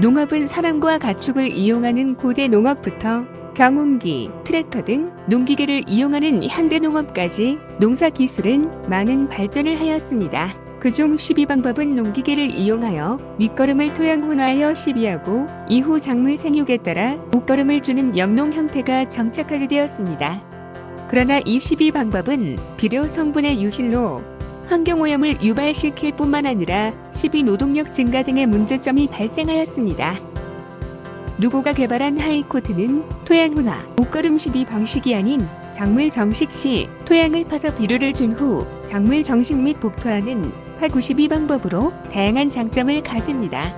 농업은 사람과 가축을 이용하는 고대 농업부터 경운기, 트랙터 등 농기계를 이용하는 현대 농업까지 농사 기술은 많은 발전을 하였습니다. 그중 12방법은 농기계를 이용하여 밑거름을 토양 혼화하여 시비하고 이후 작물 생육에 따라 목거름을 주는 영농 형태가 정착하게 되었습니다. 그러나 이 12방법은 비료 성분의 유실로 환경오염을 유발시킬 뿐만 아니라 시비 노동력 증가 등의 문제점이 발생하였습니다. 누고가 개발한 하이코트는 토양훈화, 목걸음 시비 방식이 아닌 작물 정식 시 토양을 파서 비료를 준 후 작물 정식 및 복토하는 파구시비 방법으로 다양한 장점을 가집니다.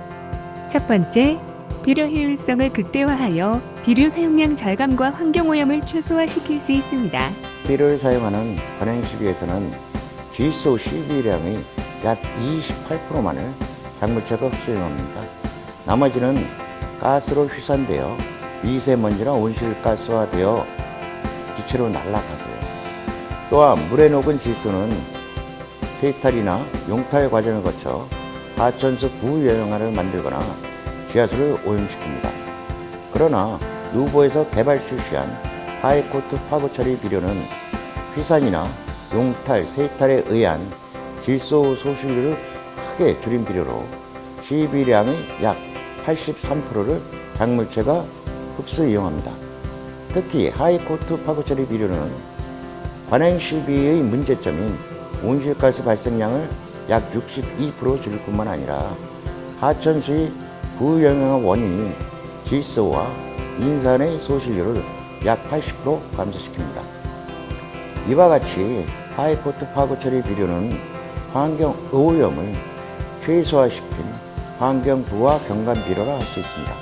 첫 번째, 비료 효율성을 극대화하여 비료 사용량 절감과 환경오염을 최소화시킬 수 있습니다. 비료를 사용하는 관행시비에서는 질소 CB량의 약 28%만을 작물체가 흡수해옵니다. 나머지는 가스로 휘산되어 미세먼지나 온실가스화 되어 기체로 날아가고요. 또한 물에 녹은 질소는 퇴탈이나 용탈 과정을 거쳐 하천수 부유영화를 만들거나 지하수를 오염시킵니다. 그러나 누보에서 개발 실시한 하이코트 파고 처리 비료는 휘산이나 용탈, 세탈에 의한 질소 소실률을 크게 줄인 비료로 시비량의 약 83%를 작물체가 흡수 이용합니다. 특히 하이코트 파고 처리 비료는 관행 시비의 문제점인 온실가스 발생량을 약 62% 줄일 뿐만 아니라 하천수의 부영향 원인인 질소와 인산의 소실률을 약 80% 감소시킵니다. 이와 같이 하이코트 파고 처리 비료는 환경 오염을 최소화시킨 환경 부와 경관 비료라 할 수 있습니다.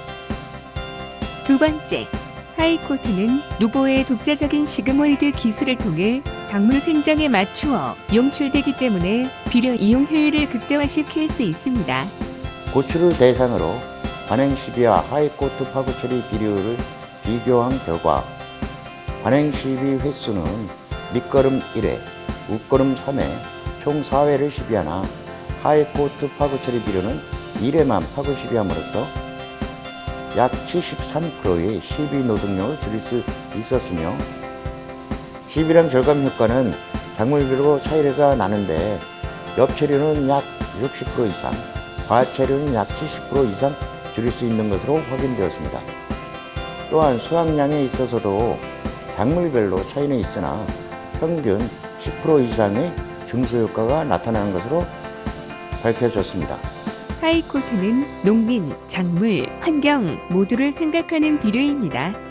두 번째, 하이코트는 누보의 독자적인 시그모이드 기술을 통해 작물 생장에 맞추어 용출되기 때문에 비료 이용 효율을 극대화시킬 수 있습니다. 고추를 대상으로 관행 시비와 하이코트 파고 처리 비료를 비교한 결과 관행 시비 횟수는 밑거름 1회, 웃거름 3회, 총 4회를 시비하나 하이코트 파고 처리 비료는 1회만 파고 시비함으로써 약 73%의 시비 노동력을 줄일 수 있었으며 시비량 절감 효과는 작물별로 차이가 나는데 엽체류는 약 60% 이상, 과체류는 약 70% 이상 줄일 수 있는 것으로 확인되었습니다. 또한 수확량에 있어서도 작물별로 차이는 있으나 평균 10% 이상의 증수 효과가 나타나는 것으로 밝혀졌습니다. 하이코트는 농민, 작물, 환경 모두를 생각하는 비료입니다.